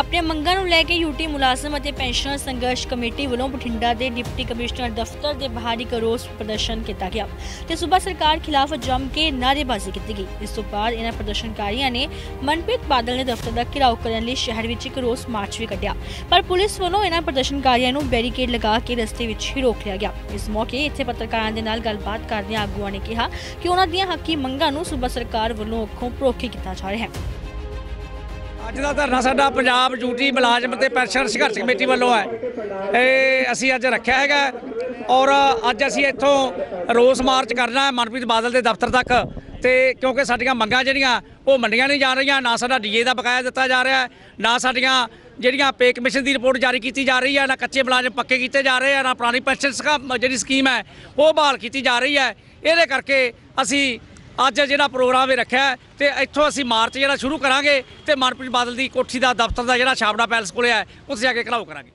ਆਪਣੀਆਂ ਮੰਗਾਂ ਨੂੰ ਲੈ ਕੇ ਯੂਟੀ ਮੁਲਾਜ਼ਮ ਅਤੇ ਪੈਨਸ਼ਨਰ ਸੰਘਰਸ਼ ਕਮੇਟੀ ਵੱਲੋਂ ਬਠਿੰਡਾ ਦੇ ਡਿਪਟੀ ਕਮਿਸ਼ਨਰ ਦਫ਼ਤਰ ਦੇ ਬਾਹਰ ਇੱਕ ਰੋਸ ਪ੍ਰਦਰਸ਼ਨ ਕੀਤਾ ਗਿਆ ਤੇ ਸੂਬਾ ਸਰਕਾਰ ਖਿਲਾਫ ਜੰਮ ਕੇ ਨਾਅਰੇਬਾਜ਼ੀ ਕੀਤੀ ਗਈ। ਇਸ ਤੋਂ ਬਾਅਦ ਇਹਨਾਂ ਪ੍ਰਦਰਸ਼ਨਕਾਰੀਆਂ ਨੇ ਮਨਪ੍ਰੀਤ ਬਾਦਲ ਨੇ ਦਫ਼ਤਰ ਦਾ ਘਿਰਾਓ ਕਰਨ ਲਈ ਸ਼ਹਿਰ ਵਿੱਚ ਇੱਕ ਰੋਸ ਮਾਰਚ ਵੀ ਕੱਢਿਆ। ਪਰ ਪੁਲਿਸ ਵੱਲੋਂ ਇਹਨਾਂ ਪ੍ਰਦਰਸ਼ਨਕਾਰੀਆਂ ਨੂੰ ਬੈਰੀਕੇਡ ਲਗਾ ਕੇ ਰਸਤੇ ਵਿੱਚ ਹੀ ਰੋਕ ਲਿਆ ਗਿਆ। ਇਸ ਮੌਕੇ ਇੱਥੇ ਪੱਤਰਕਾਰਾਂ ਦੇ ਨਾਲ ਗੱਲਬਾਤ ਕਰਦਿਆਂ ਆਗੂਆਂ ਨੇ ਕਿਹਾ ਕਿ ਉਹਨਾਂ ਦੀਆਂ ਹੱਕੀ ਮੰਗਾਂ ਨੂੰ ਸੂਬਾ ਸਰਕਾਰ ਵੱਲੋਂ ਅੱਖੋਂ ਪਰੋਖੇ ਕੀਤਾ ਜਾ ਰਿਹਾ ਹੈ। ਅੱਜ ਦਾ ਧਰਨਾ ਸਾਡਾ ਪੰਜਾਬ ਡਿਊਟੀ, ਮੁਲਾਜ਼ਮ ਤੇ ਪੈਨਸ਼ਨ ਸੰਘਰਸ਼ ਕਮੇਟੀ ਵੱਲੋਂ ਹੈ। ਇਹ ਅਸੀਂ ਅੱਜ ਰੱਖਿਆ ਹੈਗਾ ਔਰ ਅੱਜ ਅਸੀਂ ਇੱਥੋਂ ਰੋਸ ਮਾਰਚ ਕਰਨਾ ਹੈ ਮਨਪ੍ਰੀਤ ਬਾਦਲ ਦੇ ਦਫ਼ਤਰ ਤੱਕ। ਤੇ ਕਿਉਂਕਿ ਸਾਡੀਆਂ ਮੰਗਾਂ ਜਿਹੜੀਆਂ, ਉਹ ਮੰਡੀਆਂ ਨਹੀਂ ਜਾ ਰਹੀਆਂ। ਨਾ ਸਾਡਾ ਡੀਏ ਦਾ ਬਕਾਇਆ ਦਿੱਤਾ ਜਾ ਰਿਹਾ ਨਾ ਸਾਡੀਆਂ ਜਿਹੜੀਆਂ ਪੇ ਕਮਿਸ਼ਨ ਦੀ ਰਿਪੋਰਟ ਜਾਰੀ ਕੀਤੀ ਜਾ ਰਹੀ ਹੈ, ਨਾ ਕੱਚੇ ਮੁਲਾਜ਼ਮ ਪੱਕੇ ਕੀਤੇ ਜਾ ਰਹੇ ਆ ਨਾ ਪੁਰਾਣੀ ਪੈਨਸ਼ਨ ਸਕਾ- ਜਿਹੜੀ ਸਕੀਮ ਹੈ, ਉਹ ਬਹਾਲ ਕੀਤੀ ਜਾ ਰਹੀ ਹੈ। ਇਹਦੇ ਕਰਕੇ ਅਸੀਂ ਅੱਜ ਜਿਹੜਾ ਪ੍ਰੋਗਰਾਮ ਇਹ ਰੱਖਿਆ ਹੈ ਤੇ ਇੱਥੋਂ ਅਸੀਂ ਮਾਰਚ ਜਿਹੜਾ ਸ਼ੁਰੂ ਕਰਾਂਗੇ ਤੇ ਮਨਪ੍ਰੀਤ ਬਾਦਲ ਦੀ ਕੋਠੀ ਦਾ ਦਫ਼ਤਰ ਦਾ ਜਿਹੜਾ ਛਾਬੜਾ ਪੈਲਸ ਕੋਲੇ ਹੈ, ਉੱਥੇ ਜਾ ਕੇ ਘਲਾਓ ਕਰਾਂਗੇ।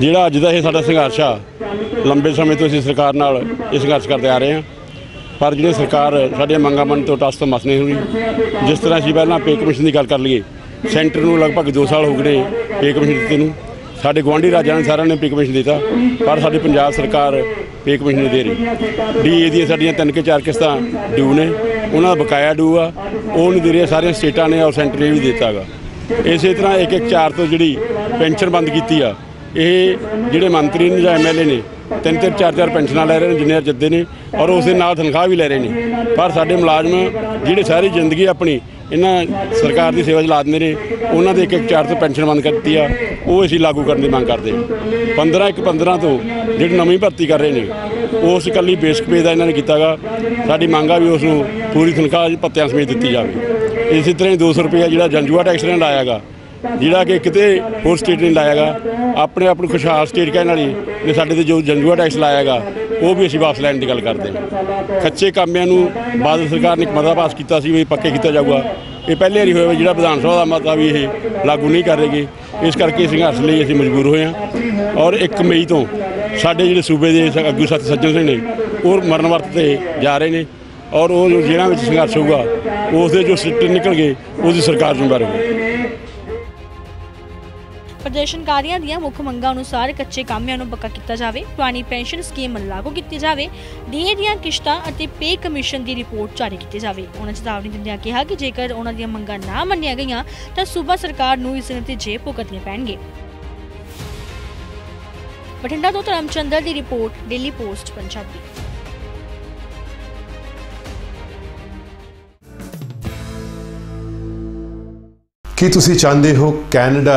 ਜਿਹੜਾ ਅੱਜ ਦਾ ਇਹ ਸਾਡਾ ਸੰਘਰਸ਼ ਆ, ਲੰਬੇ ਸਮੇਂ ਤੋਂ ਅਸੀਂ ਸਰਕਾਰ ਨਾਲ ਇਹ ਸੰਘਰਸ਼ ਕਰਦੇ ਆ ਰਹੇ ਹਾਂ। ਪਰ ਜਿਹੜੀ ਸਰਕਾਰ ਸਾਡੀਆਂ ਮੰਗਾਂ ਮੰਨ ਤੋਂ ਟਸ ਤੋਂ ਮਸ ਨਹੀਂ ਹੋਈ। ਜਿਸ ਤਰ੍ਹਾਂ ਅਸੀਂ ਪਹਿਲਾਂ ਪੇ ਕਮਿਸ਼ਨ ਦੀ ਗੱਲ ਕਰ ਲਈਏ, ਸੈਂਟਰ ਨੂੰ ਲਗਭਗ 2 ਸਾਲ ਹੋ ਗਏ ਨੇ ਪੇ ਕਮਿਸ਼ਨ ਦਿੱਤੇ ਨੂੰ। ਸਾਡੇ ਗਵਾਂਢੀ ਰਾਜਾਂ ਨੇ ਸਾਰਿਆਂ ਨੇ ਪੇ ਕਮਿਸ਼ਨ ਦਿੱਤਾ, ਪਰ ਸਾਡੀ ਪੰਜਾਬ ਸਰਕਾਰ ਪੇ ਕਮਿਸ਼ਨ ਨਹੀਂ ਦੇ ਰਹੀ ਡੀਏ ਦੀਆਂ ਸਾਡੀਆਂ ਤਿੰਨ ਕੇ ਚਾਰ ਕਿਸ਼ਤਾਂ ਡਿਊ ਨੇ। ਉਹਨਾਂ ਦਾ ਬਕਾਇਆ ਡਿਊ ਆ। ਉਹ ਨਹੀਂ ਦੇ ਰਿਹਾ। ਸਾਰੀਆਂ ਸਟੇਟਾਂ ਨੇ ਔਰ ਸੈਂਟਰ ਨੇ ਵੀ ਦਿੱਤਾ ਗਾ। ਇਸੇ ਤਰ੍ਹਾਂ ਇੱਕ ਇੱਕ ਚਾਰ ਤੋਂ ਜਿਹੜੀ ਪੈਨਸ਼ਨ ਬੰਦ ਕੀਤੀ ਆ, ਇਹ ਜਿਹੜੇ ਮੰਤਰੀ ਨੇ ਜਾਂ ਐਮਐਲਏ ਨੇ ਤਿੰਨ ਤਿੰਨ ਚਾਰ ਚਾਰ ਪੈਨਸ਼ਨਾਂ ਲੈ ਰਹੇ ਨੇ, ਜਿੰਨੇ ਜਿੱਦੇ ਨੇ, ਔਰ ਉਸ ਦੇ ਨਾਲ ਤਨਖਾਹ ਵੀ ਲੈ ਰਹੇ ਨੇ। ਪਰ ਸਾਡੇ ਮੁਲਾਜ਼ਮ ਜਿਹੜੇ ਸਾਰੀ ਜ਼ਿੰਦਗੀ ਆਪਣੀ ਇਹਨਾਂ ਸਰਕਾਰ ਦੀ ਸੇਵਾ 'ਚ ਲਾ ਦਿੰਦੇ ਨੇ, ਉਹਨਾਂ ਦੇ ਇੱਕ ਇੱਕ ਚਾਰ ਤੋਂ ਪੈਨਸ਼ਨ ਬੰਦ ਕਰ ਦਿੱਤੀ ਆ, ਉਹ ਅਸੀਂ ਲਾਗੂ ਕਰਨ ਦੀ ਮੰਗ ਕਰਦੇ। ਹਾਂ 15 ਇੱਕ 15 ਤੋਂ ਜਿਹੜੀ ਨਵੀਂ ਭਰਤੀ ਕਰ ਰਹੇ ਨੇ, ਉਸ ਇਕੱਲੀ ਬੇਸਿਕ ਪੇ ਦਾ ਇਹਨਾਂ ਨੇ ਕੀਤਾਗਾ ਸਾਡੀ ਮੰਗ ਆ ਵੀ ਉਸ ਨੂੰ ਪੂਰੀ ਤਨਖਾਹ ਪੱਤਿਆਂ ਸਮੇਤ ਦਿੱਤੀ ਜਾਵੇ। ਇਸੇ ਤਰ੍ਹਾਂ ਹੀ 200 ਰੁਪਏ ਜਿਹੜਾ ਜੰਜੂਆ ਟੈਕਸ ਨੇ ਲਾਇਆਗਾ ਜਿਹੜਾ ਕਿ ਕਿਤੇ ਹੋਰ ਸਟੇਟ ਨੇ ਲਾਇਆਗਾ। ਆਪਣੇ ਆਪ ਨੂੰ ਖੁਸ਼ਹਾਲ ਸਟੇਟ ਕਹਿਣ ਵਾਲੀ ਨੇ ਸਾਡੇ ਤੇ ਜੋ ਜੰਜੂਆ ਟੈਕਸ ਲਾਇਆਗਾ, ਉਹ ਵੀ ਅਸੀਂ ਵਾਪਸ ਲੈਣ ਦੀ ਗੱਲ ਕਰਦੇ ਹਾਂ। ਕੱਚੇ ਕਾਮਿਆਂ ਨੂੰ ਬਾਦਲ ਸਰਕਾਰ ਨੇ ਇੱਕ ਮਤਾ ਪਾਸ ਕੀਤਾ ਸੀ, ਵੀ ਪੱਕੇ ਕੀਤਾ ਜਾਊਗਾ। ਇਹ ਪਹਿਲੇ ਵਾਰੀ ਹੋਇਆ ਵਾ ਜਿਹੜਾ ਵਿਧਾਨ ਸਭਾ ਦਾ ਮਤਾ ਵੀ ਇਹ ਲਾਗੂ ਨਹੀਂ ਕਰੇਗੀ ਇਸ ਕਰਕੇ ਸੰਘਰਸ਼ ਲਈ ਅਸੀਂ ਮਜਬੂਰ ਹੋਏ ਹਾਂ। ਔਰ 1 ਮਈ ਤੋਂ ਸਾਡੇ ਜਿਹੜੇ ਸੂਬੇ ਦੇ ਆਗੂ ਸਾਥੀ ਸੱਜਣ ਸਿੰਘ ਨੇ, ਉਹ ਮਰਨ ਵਰਤ ਤੇ ਜਾ ਰਹੇ ਨੇ। ਔਰ ਉਹ ਜੋ ਜਿਹੜਾ ਵਿੱਚ ਸੰਘਰਸ਼ ਹੋਊਗਾ ਉਸ ਦੇ ਜੋ ਸਿੱਟੇ ਨਿਕਲ ਗਏ ਉਹਦੀ ਸਰਕਾਰ ਜ਼ਿੰਮੇਵਾਰ ਹੋਊਗੀ। ਪ੍ਰਦਰਸ਼ਨਕਾਰੀਆਂ ਦੀਆਂ ਮੁੱਖ ਮੰਗਾਂ ਅਨੁਸਾਰ ਕੱਚੇ ਕਾਮਿਆਂ ਨੂੰ ਪੱਕਾ ਕੀਤਾ ਜਾਵੇ, ਪੁਰਾਣੀ ਪੈਨਸ਼ਨ ਸਕੀਮ ਲਾਗੂ ਕੀਤੀ ਜਾਵੇ, ਡੀਏ ਦੀਆਂ ਕਿਸ਼ਤਾਂ ਅਤੇ ਪੇ ਕਮਿਸ਼ਨ ਦੀ ਰਿਪੋਰਟ ਜਾਰੀ ਕੀਤੀ ਜਾਵੇ। ਉਹਨਾਂ ਚੇਤਾਵਨੀ ਦਿੰਦਿਆਂ ਕਿਹਾ ਕਿ ਜੇਕਰ ਉਹਨਾਂ ਦੀਆਂ ਮੰਗਾਂ ਨਾ ਮੰਨੀਆਂ ਗਈਆਂ, ਤਾਂ ਸੂਬਾ ਸਰਕਾਰ ਨੂੰ ਇਸ ਨਤੀਜੇ ਭੁਗਤਣੇ ਪੈਣਗੇ। ਬਠਿੰਡਾ ਤੋਂ ਧਰਮਚੰਦਰ ਦੀ ਰਿਪੋਰਟ, ਡੇਲੀ ਪੋਸਟ, ਪੰਜਾਬੀ। ਕੀ ਤੁਸੀਂ ਚਾਹੁੰਦੇ ਹੋ ਕੈਨੇਡਾ